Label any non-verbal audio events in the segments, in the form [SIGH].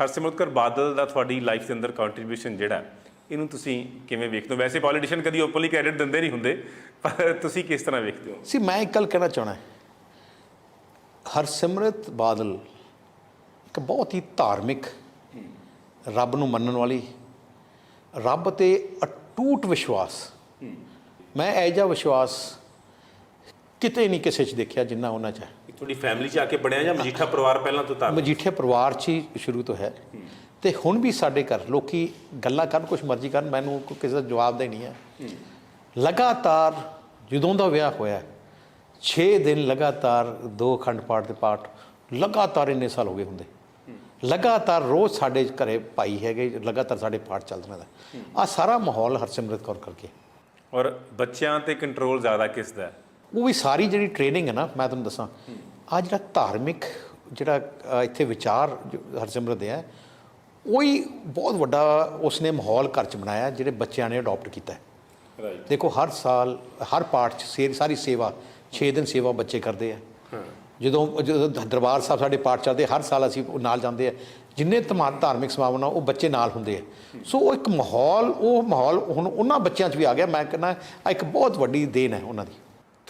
ਹਰਸਿਮਰਤ ਕੌਰ ਬਾਦਲ ਦਾ ਤੁਹਾਡੀ ਲਾਈਫ ਦੇ ਅੰਦਰ ਕੰਟਰੀਬਿਊਸ਼ਨ ਜਿਹੜਾ ਇਹਨੂੰ ਤੁਸੀਂ ਕਿਵੇਂ ਵੇਖਦੇ ਹੋ? ਵੈਸੇ ਪੋਲੀਟੀਸ਼ੀਅਨ ਕਦੀ ਓਪਨਲੀ ਕ੍ਰੈਡਿਟ ਦਿੰਦੇ ਨਹੀਂ ਹੁੰਦੇ ਪਰ ਤੁਸੀਂ ਕਿਸ ਤਰ੍ਹਾਂ ਵੇਖਦੇ ਹੋ? ਸੀ ਮੈਂ ਇੱਕ ਗੱਲ ਕਹਿਣਾ ਚਾਹਣਾ ਹਰਸਿਮਰਤ ਬਾਦਲ ਇੱਕ ਬਹੁਤ ਹੀ ਧਾਰਮਿਕ ਰੱਬ ਨੂੰ ਮੰਨਣ ਵਾਲੀ ਰੱਬ ਤੇ ਅਟੂਟ ਵਿਸ਼ਵਾਸ। ਮੈਂ ਜਿਹਾ ਵਿਸ਼ਵਾਸ ਕਿਤੇ ਨਹੀਂ ਕਿਸੇ 'ਚ ਦੇਖਿਆ ਜਿੰਨਾ ਉਹਨਾਂ 'ਚ ਹੈ। ਤੁਹਾਡੀ ਫੈਮਿਲੀ 'ਚ ਆ ਕੇ ਬਣਿਆ ਜਾਂ ਮਜੀਠਾ ਪਰਿਵਾਰ ਪਹਿਲਾਂ ਤੋਂ ਧਾਰਮਿਕ ਮਜੀਠੀਆ ਪਰਿਵਾਰ 'ਚ ਹੀ ਸ਼ੁਰੂ ਤੋਂ ਹੈ। ਤੇ ਹੁਣ ਵੀ ਸਾਡੇ ਘਰ ਲੋਕੀ ਗੱਲਾਂ ਕਰਨ ਕੁਝ ਮਰਜ਼ੀ ਕਰਨ ਮੈਨੂੰ ਕੋਈ ਕਿਸੇ ਦਾ ਜਵਾਬ ਦੇ ਨਹੀਂ ਹੈ। ਲਗਾਤਾਰ ਜਦੋਂ ਦਾ ਵਿਆਹ ਹੋਇਆ 6 ਦਿਨ ਲਗਾਤਾਰ ਦੋ ਅਖੰਡ ਪਾਠ ਦੇ ਪਾਠ ਲਗਾਤਾਰ ਇੰਨੇ ਸਾਲ ਹੋ ਗਏ ਹੁੰਦੇ। ਲਗਾਤਾਰ ਰੋਜ਼ ਸਾਡੇ ਘਰੇ ਭਾਈ ਹੈਗੇ ਲਗਾਤਾਰ ਸਾਡੇ ਪਾਠ ਚੱਲ ਰਿਹਾ ਦਾ ਆ ਸਾਰਾ ਮਾਹੌਲ ਹਰਸਿਮਰਤ ਕੌਰ ਕਰਕੇ। ਔਰ ਬੱਚਿਆਂ ਤੇ ਕੰਟਰੋਲ ਜ਼ਿਆਦਾ ਕਿਸ ਦਾ ਹੈ? ਉਹ ਵੀ ਸਾਰੀ ਜਿਹੜੀ ਟ੍ਰੇਨਿੰਗ ਹੈ ਨਾ ਮੈਂ ਤੁਹਾਨੂੰ ਦੱਸਾਂ ਆ ਜਿਹੜਾ ਧਾਰਮਿਕ ਜਿਹੜਾ ਇੱਥੇ ਵਿਚਾਰ ਹਰਸਿਮਰਤ ਦੇ ਹੈ ਉਹ ਹੀ ਬਹੁਤ ਵੱਡਾ ਉਸਨੇ ਮਾਹੌਲ ਘਰ ਚ ਬਣਾਇਆ ਜਿਹੜੇ ਬੱਚਿਆਂ ਨੇ ਅਡਾਪਟ ਕੀਤਾ ਹੈ। ਰਾਈਟ ਦੇਖੋ ਹਰ ਸਾਲ ਹਰ ਪਾਠ ਚ ਸਾਰੀ ਸੇਵਾ 6 ਦਿਨ ਸੇਵਾ ਬੱਚੇ ਕਰਦੇ ਆ। ਜਦੋਂ ਜਦੋਂ ਦਰਬਾਰ ਸਾਹਿਬ ਸਾਡੇ ਪਾਠ ਚੱਲਦੇ ਹਰ ਸਾਲ ਅਸੀਂ ਉਹ ਨਾਲ ਜਾਂਦੇ ਆ। ਜਿੰਨੇ ਤਮਾ ਧਾਰਮਿਕ ਸਮਾਗਮ ਉਹ ਬੱਚੇ ਨਾਲ ਹੁੰਦੇ ਆ। ਸੋ ਉਹ ਇੱਕ ਮਾਹੌਲ ਉਹ ਮਾਹੌਲ ਹੁਣ ਉਹਨਾਂ ਬੱਚਿਆਂ 'ਚ ਵੀ ਆ ਗਿਆ। ਮੈਂ ਕਹਿੰਦਾ ਇੱਕ ਬਹੁਤ ਵੱਡੀ ਦੇਣ ਹੈ ਉਹਨਾਂ ਦੀ।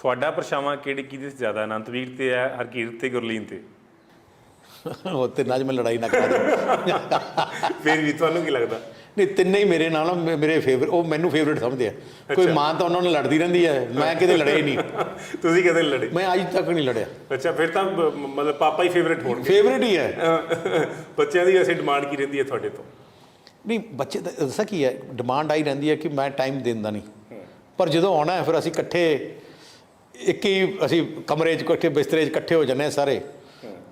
ਤੁਹਾਡਾ ਪਰਛਾਵਾਂ ਕਿਹੜੀ ਕਿਹਦੇ 'ਚ ਜ਼ਿਆਦਾ? ਅਨੰਤਵੀਰ ਤੇ ਹੈ ਹਰਕੀਰਤ ਤੇ ਗੁਰਲੀਨ ਤੇ? ਉਹ ਤੇ ਨਾਲ ਮੈਂ ਲੜਾਈ ਨਾ ਕਰਾ ਦੇ ਫਿਰ ਵੀ ਤੁਹਾਨੂੰ ਕੀ ਲੱਗਦਾ? ਨਹੀਂ ਤਿੰਨੇ ਹੀ ਮੇਰੇ ਨਾਲ ਮੇਰੇ ਫੇਵਰਟ ਉਹ ਮੈਨੂੰ ਫੇਵਰਟ ਸਮਝਦੇ ਆ। ਕੋਈ ਮਾਂ ਤਾਂ ਉਹਨਾਂ ਨਾਲ ਲੜਦੀ ਰਹਿੰਦੀ ਹੈ। ਮੈਂ ਕਿਤੇ ਲੜਿਆ ਹੀ ਨਹੀਂ। ਤੁਸੀਂ ਕਦੇ ਲੜੇ? ਮੈਂ ਅੱਜ ਤੱਕ ਨਹੀਂ ਲੜਿਆ। ਅੱਛਾ ਫਿਰ ਤਾਂ ਮਤਲਬ ਪਾਪਾ ਹੀ ਫੇਵਰੇਟ ਹੋਣਗੇ। ਫੇਵਰਟ ਹੀ ਹੈ। ਬੱਚਿਆਂ ਦੀ ਵੈਸੇ ਡਿਮਾਂਡ ਕੀ ਰਹਿੰਦੀ ਹੈ ਤੁਹਾਡੇ ਤੋਂ? ਨਹੀਂ ਬੱਚੇ ਦਾ ਦੱਸਾਂ ਕੀ ਹੈ ਡਿਮਾਂਡ ਆਈ ਰਹਿੰਦੀ ਹੈ ਕਿ ਮੈਂ ਟਾਈਮ ਦਿੰਦਾ ਨਹੀਂ। ਪਰ ਜਦੋਂ ਆਉਣਾ ਹੈ ਫਿਰ ਅਸੀਂ ਇਕੱਠੇ ਇੱਕ ਹੀ ਅਸੀਂ ਕਮਰੇ 'ਚ ਇਕੱਠੇ ਬਿਸਤਰੇ 'ਚ ਇਕੱਠੇ ਹੋ ਜਾਂਦੇ ਹਾਂ ਸਾਰੇ।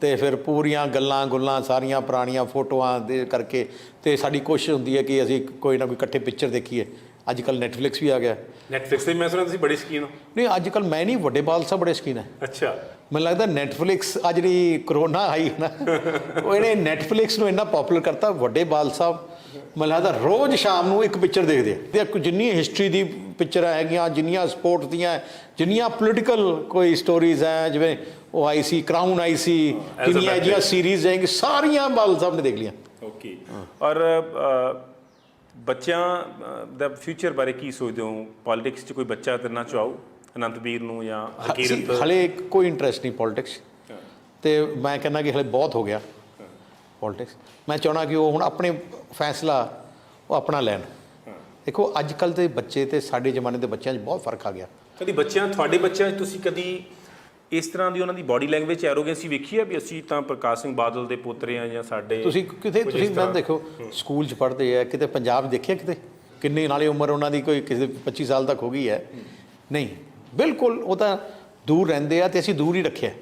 ਤੇ ਫਿਰ ਪੂਰੀਆਂ ਗੱਲਾਂ ਗੁੱਲਾਂ ਸਾਰੀਆਂ ਪੁਰਾਣੀਆਂ ਫੋਟੋਆਂ ਦੇ ਕਰਕੇ ਤੇ ਸਾਡੀ ਕੋਸ਼ਿਸ਼ ਹੁੰਦੀ ਹੈ ਕਿ ਅਸੀਂ ਕੋਈ ਨਾ ਕੋਈ ਇਕੱਠੇ ਪਿਕਚਰ ਦੇਖੀਏ। ਅੱਜ ਕੱਲ ਨੈਟਫਲਿਕਸ ਵੀ ਆ ਗਿਆ। ਨੈਟਫਲਿਕਸ ਤੇ ਮੈਂ ਸੁਣਿਆ ਤੁਸੀਂ ਬੜੀ ਸ਼ਕੀਨ ਹੋ। ਨਹੀਂ ਅੱਜ ਕੱਲ ਮੈਂ ਨਹੀਂ ਵੱਡੇ ਬਾਲ ਸਾਹਿਬ ਬੜੇ ਸ਼ਕੀਨ ਹੈ। ਅੱਛਾ। ਮੈਨੂੰ ਲੱਗਦਾ ਨੈਟਫਲਿਕਸ ਆ ਜਿਹੜੀ ਕਰੋਨਾ ਆਈ ਨਾ [LAUGHS] ਉਹ ਇਹਨੇ ਨੈਟਫਲਿਕਸ ਨੂੰ ਇੰਨਾ ਪਪੂਲਰ ਕਰਤਾ ਵੱਡੇ ਬਾਲ ਸਾਹਿਬ ਮੈਨੂੰ ਲੱਗਦਾ ਰੋਜ਼ ਸ਼ਾਮ ਨੂੰ ਇੱਕ ਪਿਕਚਰ ਦੇਖਦੇ ਆ। ਤੇ ਜਿੰਨੀ ਹਿਸਟਰੀ ਦੀ ਪਿਕਚਰਾਂ ਹੈਗੀਆਂ ਜਿੰਨੀਆਂ ਸਪੋਰਟ ਦੀਆਂ ਜਿੰਨੀਆਂ ਪੋਲੀਟੀਕਲ ਕੋਈ ਸਟੋਰੀਜ਼ ਹੈ ਜਿਵੇਂ ਉਹ ਆਈ ਸੀ ਕਰਾਊਨ ਆਈ ਸੀ ਕਿੰਨੀਆਂ. ਜਿਹੀਆਂ ਸੀਰੀਜ਼ ਹੈਗੀ ਸਾਰੀਆਂ ਬਾਲ ਸਾਹਿਬ ਨੇ ਦੇਖ ਲੀਆਂ ਓਕੇ ਔਰ ਬੱਚਿਆਂ ਦਾ ਫਿਊਚਰ ਬਾਰੇ ਕੀ ਸੋਚਦੇ ਹੋ? ਪੋਲਿਟਿਕਸ 'ਚ ਕੋਈ ਬੱਚਾ ਕਰਨਾ ਚਾਹੋ ਅਨੰਤਵੀਰ ਨੂੰ ਜਾਂ ਹਕੀਰਤ ਹਲੇ ਕੋਈ ਇੰਟਰਸਟ ਨਹੀਂ ਪੋਲਿਟਿਕਸ ਤੇ ਮੈਂ ਕਹਿੰਦਾ ਕਿ ਹਲੇ ਬਹੁਤ ਹੋ ਗਿਆ। ਪੋਲਿਟਿਕਸ ਮੈਂ ਚਾਹਣਾ ਕਿ ਉਹ ਹੁਣ ਆਪਣੇ ਫੈਸਲਾ ਉਹ ਆਪਣਾ ਲੈਣ। ਦੇਖੋ ਅੱਜ ਕੱਲ ਦੇ ਬੱਚੇ ਤੇ ਸਾਡੇ ਜ਼ਮਾਨੇ ਦੇ ਬੱਚਿਆਂ 'ਚ ਬਹੁਤ ਫ਼ਰਕ ਆ ਗਿਆ। ਕਦੀ ਬੱਚਿਆਂ ਤੁਹਾਡੇ ਬੱਚਿਆਂ 'ਚ ਤੁਸੀਂ ਕਦੀ ਇਸ ਤਰ੍ਹਾਂ ਦੀ ਉਹਨਾਂ ਦੀ ਬਾਡੀ ਲੈਂਗੁਏਜ ਐਰੋਗੈਂਸੀ ਵੇਖੀ ਹੈ ਵੀ ਅਸੀਂ ਤਾਂ ਪ੍ਰਕਾਸ਼ ਸਿੰਘ ਬਾਦਲ ਦੇ ਪੁੱਤਰ ਆ ਜਾਂ ਸਾਡੇ ਤੁਸੀਂ ਕਿਤੇ ਤੁਸੀਂ ਮੈਂ। ਦੇਖੋ ਸਕੂਲ 'ਚ ਪੜ੍ਹਦੇ ਆ ਕਿਤੇ ਪੰਜਾਬ ਦੇਖਿਆ ਕਿਤੇ? ਕਿੰਨੀ ਨਾਲੇ ਉਮਰ ਉਹਨਾਂ ਦੀ ਕੋਈ ਕਿਸੇ ਦੀ 25 ਸਾਲ ਤੱਕ ਹੋ ਗਈ ਹੈ। ਨਹੀਂ ਬਿਲਕੁਲ ਉਹ ਤਾਂ ਦੂਰ ਰਹਿੰਦੇ ਆ ਤੇ ਅਸੀਂ ਦੂਰ ਹੀ ਰੱਖਿਆ।